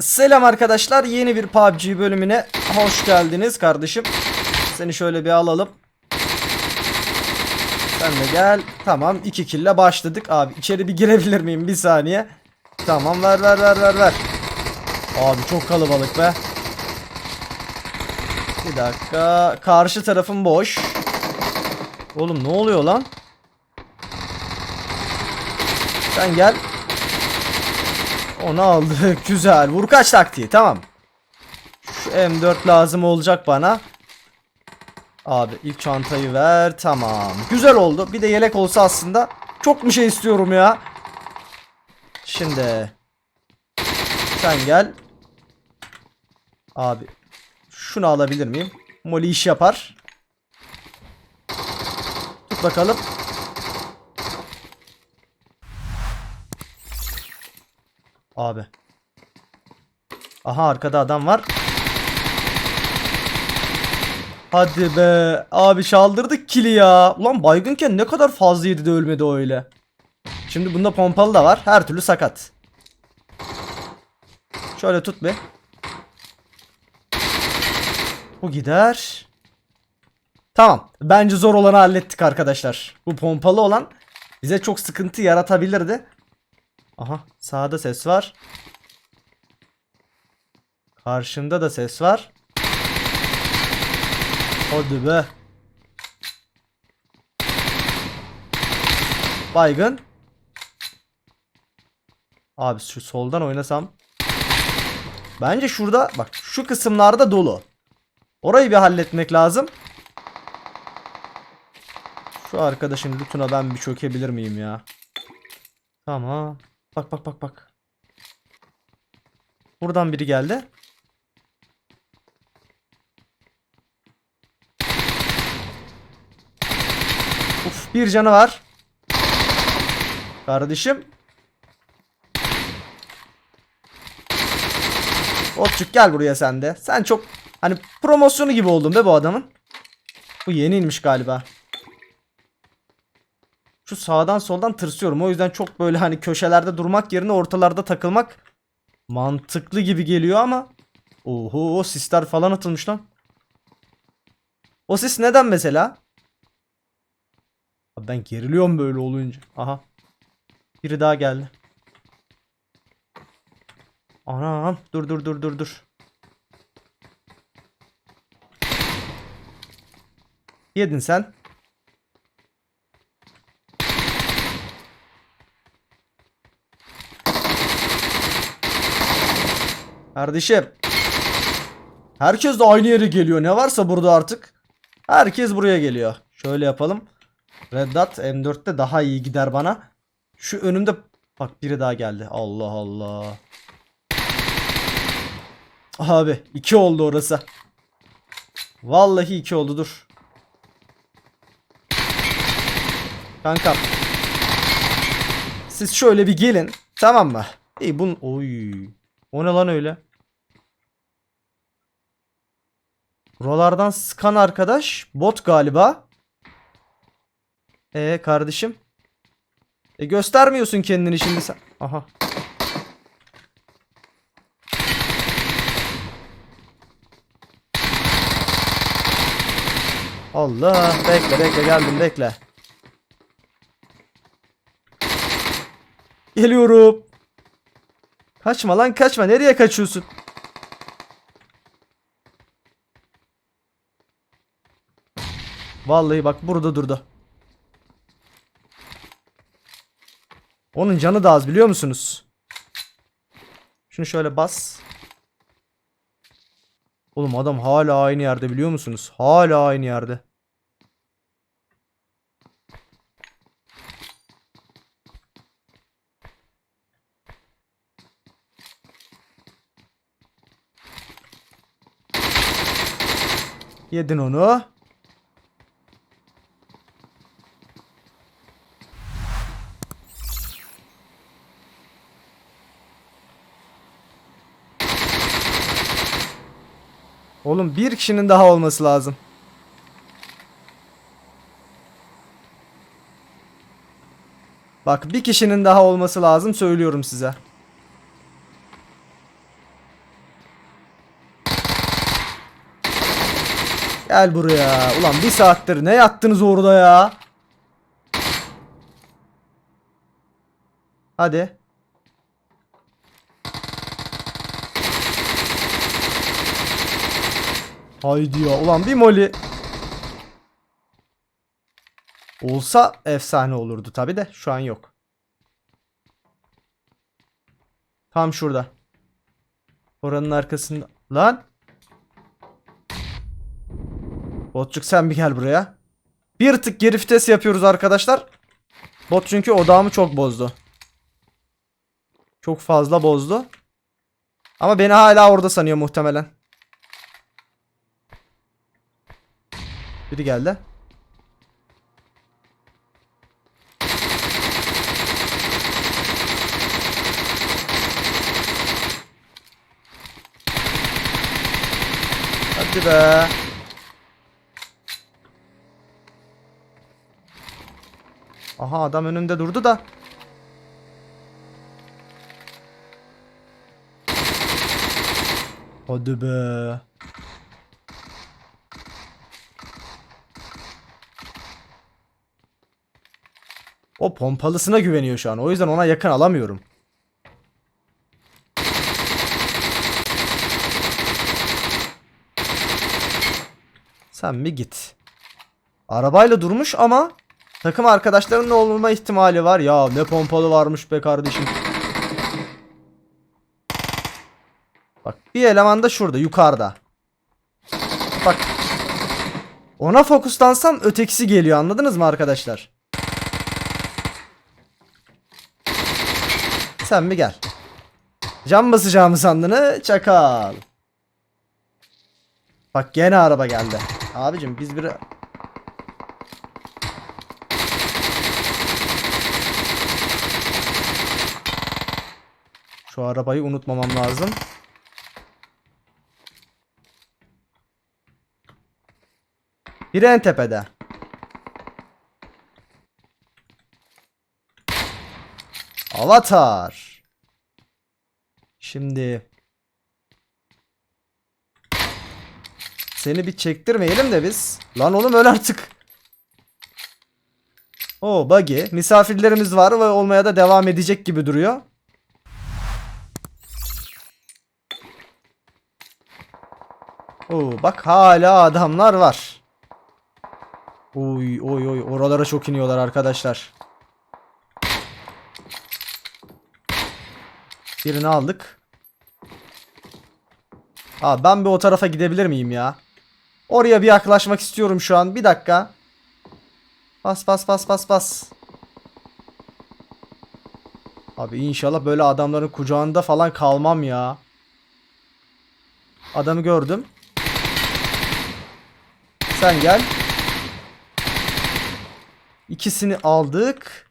Selam arkadaşlar. Yeni bir PUBG bölümüne hoş geldiniz kardeşim. Seni şöyle bir alalım. Sen de gel. Tamam 2 kille başladık. Abi içeri bir girebilir miyim? Bir saniye. Tamam ver ver ver ver ver. Abi çok kalabalık be. Bir dakika. Karşı tarafım boş. Oğlum ne oluyor lan? Sen gel. Onu aldık. Güzel. Vurkaç taktiği. Tamam. Şu M4 lazım olacak bana. Abi ilk çantayı ver. Tamam. Güzel oldu. Bir de yelek olsa aslında çok bir şey istiyorum ya. Şimdi. Sen gel. Abi. Şunu alabilir miyim? Molly iş yapar. Tut bakalım. Abi. Aha arkada adam var. Hadi be. Abi çaldırdık kili ya. Ulan baygınken ne kadar fazla yedi de ölmedi öyle. Şimdi bunda pompalı da var. Her türlü sakat. Şöyle tut be. Bu gider. Tamam. Bence zor olanı hallettik arkadaşlar. Bu pompalı olan bize çok sıkıntı yaratabilirdi. Aha sağda ses var. Karşımda da ses var. Hadi be. Baygın. Abi şu soldan oynasam. Bence şurada bak şu kısımlarda dolu. Orayı bir halletmek lazım. Şu arkadaşın lootuna ben bir çökebilir miyim ya? Tamam. Bak bak bak bak. Buradan biri geldi. Uf bir canı var. Kardeşim. Otçuk gel buraya sen de. Sen çok hani promosyonu gibi oldun be bu adamın. Bu yeniymiş galiba. Şu sağdan soldan tırsıyorum. O yüzden çok böyle hani köşelerde durmak yerine ortalarda takılmak mantıklı gibi geliyor ama Oho sisler falan atılmış lan. O sis neden mesela? Abi ben geriliyorum böyle olunca. Aha. Biri daha geldi. Anam dur dur dur dur dur. Yedin sen. Kardeşim. Herkes de aynı yere geliyor. Ne varsa burada artık. Herkes buraya geliyor. Şöyle yapalım. Red Dot M4'te daha iyi gider bana. Şu önümde bak biri daha geldi. Allah Allah. Abi iki oldu orası. Vallahi iki oldu dur. Kankam. Siz şöyle bir gelin. Tamam mı? İyi bun oy. O ne lan öyle? Buralardan sıkan arkadaş bot galiba. E kardeşim. E göstermiyorsun kendini şimdi sen. Aha. Allah bekle bekle geldim bekle. Geliyorum. Kaçma lan kaçma nereye kaçıyorsun? Vallahi bak burada durdu. Onun canı da az biliyor musunuz? Şunu şöyle bas. Oğlum adam hala aynı yerde biliyor musunuz? Hala aynı yerde. Yedin onu. Oğlum bir kişinin daha olması lazım. Bak bir kişinin daha olması lazım söylüyorum size. Gel buraya. Ulan bir saattir ne yattınız orada ya? Hadi. Haydi ya. Ulan bir moli. Olsa efsane olurdu tabi de şu an yok. Tam şurada. Oranın arkasında. Lan. Botçuk sen bir gel buraya. Bir tık geri vites yapıyoruz arkadaşlar. Bot çünkü odağımı çok bozdu. Çok fazla bozdu. Ama beni hala orada sanıyor muhtemelen. Biri geldi. Hadi be. Aha adam önümde durdu da. Hadi be. O pompalısına güveniyor şu an. O yüzden ona yakın alamıyorum. Sen bir git. Arabayla durmuş ama takım arkadaşlarının olma ihtimali var. Ya ne pompalı varmış be kardeşim. Bak bir eleman da şurada yukarıda. Bak. Ona fokuslansam ötekisi geliyor anladınız mı arkadaşlar? Sen mi gel? Cam basacağımı sandığını çakal. Bak gene araba geldi. Abicim biz bir Şu arabayı unutmamam lazım. Biri en tepede. Avatar. Şimdi Seni bir çektirmeyelim de biz. Lan oğlum öl artık. O buggy. Misafirlerimiz var ve olmaya da devam edecek gibi duruyor. Oo bak hala adamlar var. Oy oy oy oralara çok iniyorlar arkadaşlar. Birini aldık. Abi ben bir o tarafa gidebilir miyim ya? Oraya bir yaklaşmak istiyorum şu an. Bir dakika. Bas bas bas bas bas. Abi inşallah böyle adamların kucağında falan kalmam ya. Adamı gördüm. Sen gel. İkisini aldık.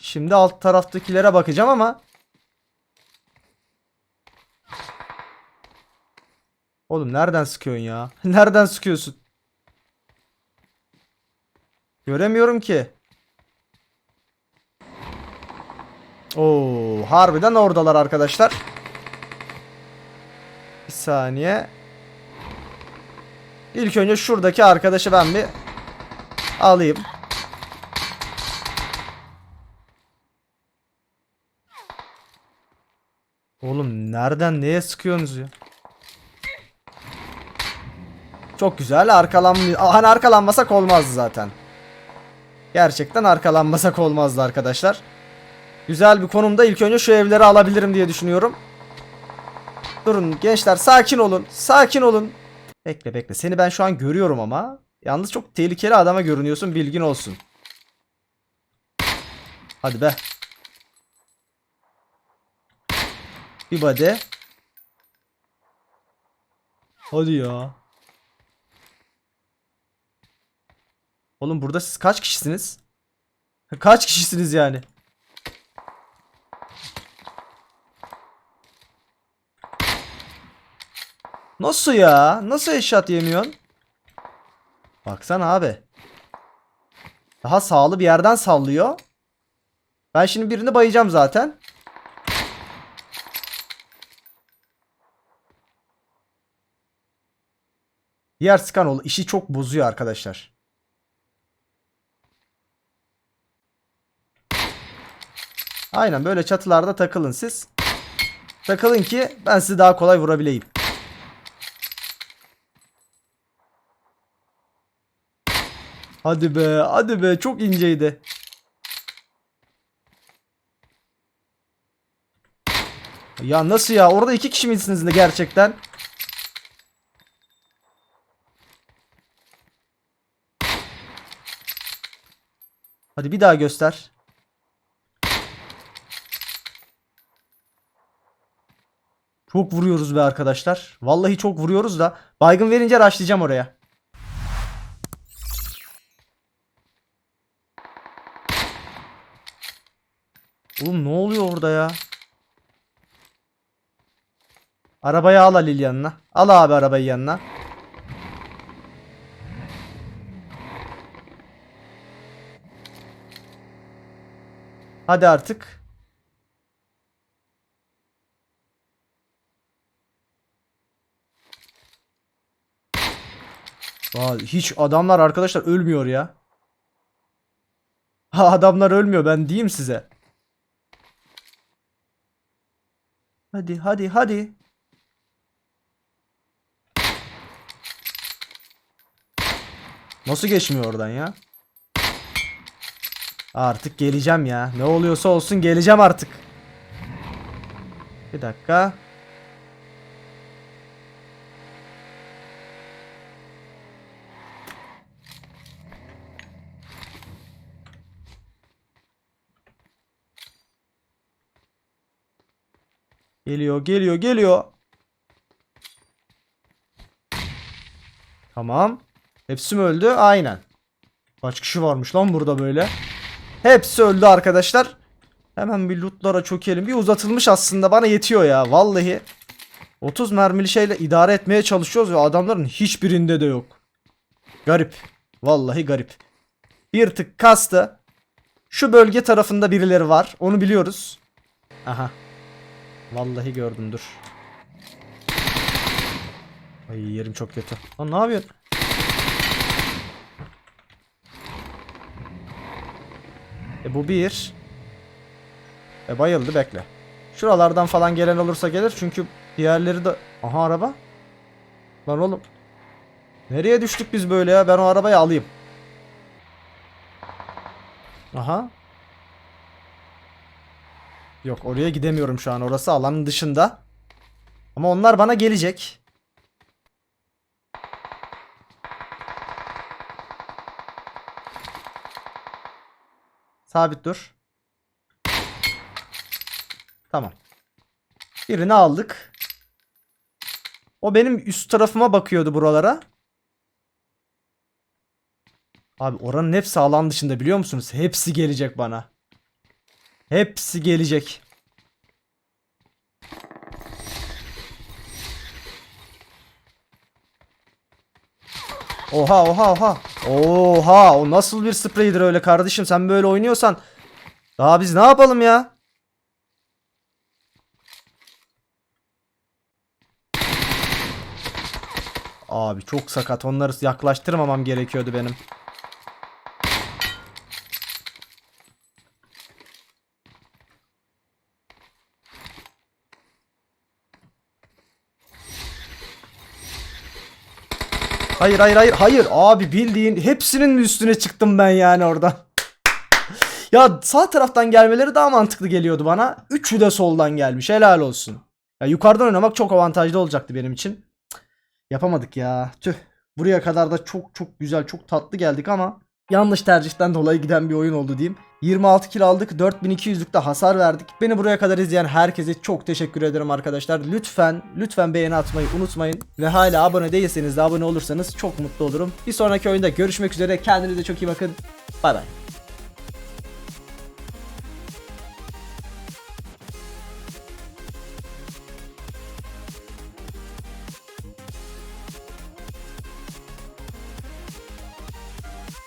Şimdi alt taraftakilere bakacağım ama Oğlum nereden sıkıyorsun ya? nereden sıkıyorsun? Göremiyorum ki. Oo, harbiden oradalar arkadaşlar. Bir saniye. İlk önce şuradaki arkadaşı ben bir alayım. Oğlum nereden neye sıkıyorsunuz ya? Çok güzel arkalan hani arkalanmasak olmazdı zaten. Gerçekten arkalanmasak olmazdı arkadaşlar. Güzel bir konumda ilk önce şu evleri alabilirim diye düşünüyorum. Durun gençler sakin olun. Sakin olun. Bekle bekle. Seni ben şu an görüyorum ama. Yalnız çok tehlikeli adama görünüyorsun. Bilgin olsun. Hadi be. Bir body. Hadi ya. Oğlum burada siz kaç kişisiniz? Kaç kişisiniz yani? Nasıl ya? Nasıl eşat yemiyorsun? Baksana abi. Daha sağlı bir yerden sallıyor. Ben şimdi birini bayacağım zaten. Diğer Skanol işi çok bozuyor arkadaşlar. Aynen böyle çatılarda takılın siz. Takılın ki ben sizi daha kolay vurabileyim. Hadi be, hadi be çok inceydi. Ya nasıl ya? Orada iki kişi miydiniz de gerçekten? Hadi bir daha göster. Çok vuruyoruz be arkadaşlar. Vallahi çok vuruyoruz da. Baygın verince rushlayacağım oraya. Oğlum ne oluyor orada ya? Arabayı al Halil yanına. Al abi arabayı yanına. Hadi artık. Aa, hiç adamlar arkadaşlar ölmüyor ya. Ha adamlar ölmüyor ben diyeyim size. Hadi hadi hadi. Nasıl geçmiyor oradan ya? Artık geleceğim ya. Ne oluyorsa olsun geleceğim artık. Bir dakika. Geliyor, geliyor, geliyor. Tamam. Hepsi mi öldü? Aynen. Kaç kişi varmış lan burada böyle? Hepsi öldü arkadaşlar. Hemen bir lootlara çökelim. Bir uzatılmış aslında bana yetiyor ya. Vallahi 30 mermili şeyle idare etmeye çalışıyoruz ve adamların hiçbirinde de yok. Garip. Vallahi garip. Bir tık kastı. Şu bölge tarafında birileri var. Onu biliyoruz. Aha. Vallahi gördüm dur. Ay yerim çok kötü. Lan ne yapıyorsun? E bu bir. E bayıldı bekle. Şuralardan falan gelen olursa gelir çünkü diğerleri de... Aha araba. Lan oğlum. Nereye düştük biz böyle ya? Ben o arabayı alayım. Aha. Yok oraya gidemiyorum şu an. Orası alanın dışında. Ama onlar bana gelecek. Sabit dur. Tamam. Birini aldık. O benim üst tarafıma bakıyordu buralara. Abi oranın hepsi alan dışında biliyor musunuz? Hepsi gelecek bana. Hepsi gelecek. Oha oha oha. Oha o nasıl bir spreydir öyle kardeşim sen böyle oynuyorsan. Daha biz ne yapalım ya? Abi çok sakat onları yaklaştırmamam gerekiyordu benim. Hayır hayır hayır hayır abi bildiğin hepsinin üstüne çıktım ben yani oradan. ya sağ taraftan gelmeleri daha mantıklı geliyordu bana. Üçü de soldan gelmiş helal olsun. Ya yukarıdan oynamak çok avantajlı olacaktı benim için. Yapamadık ya tüh. Buraya kadar da çok çok güzel çok tatlı geldik ama yanlış tercihten dolayı giden bir oyun oldu diyeyim. 26 kill aldık 4200'lükte hasar verdik. Beni buraya kadar izleyen herkese çok teşekkür ederim arkadaşlar. Lütfen lütfen beğeni atmayı unutmayın. Ve hala abone değilseniz de abone olursanız çok mutlu olurum. Bir sonraki oyunda görüşmek üzere. Kendinize çok iyi bakın. Bay bay.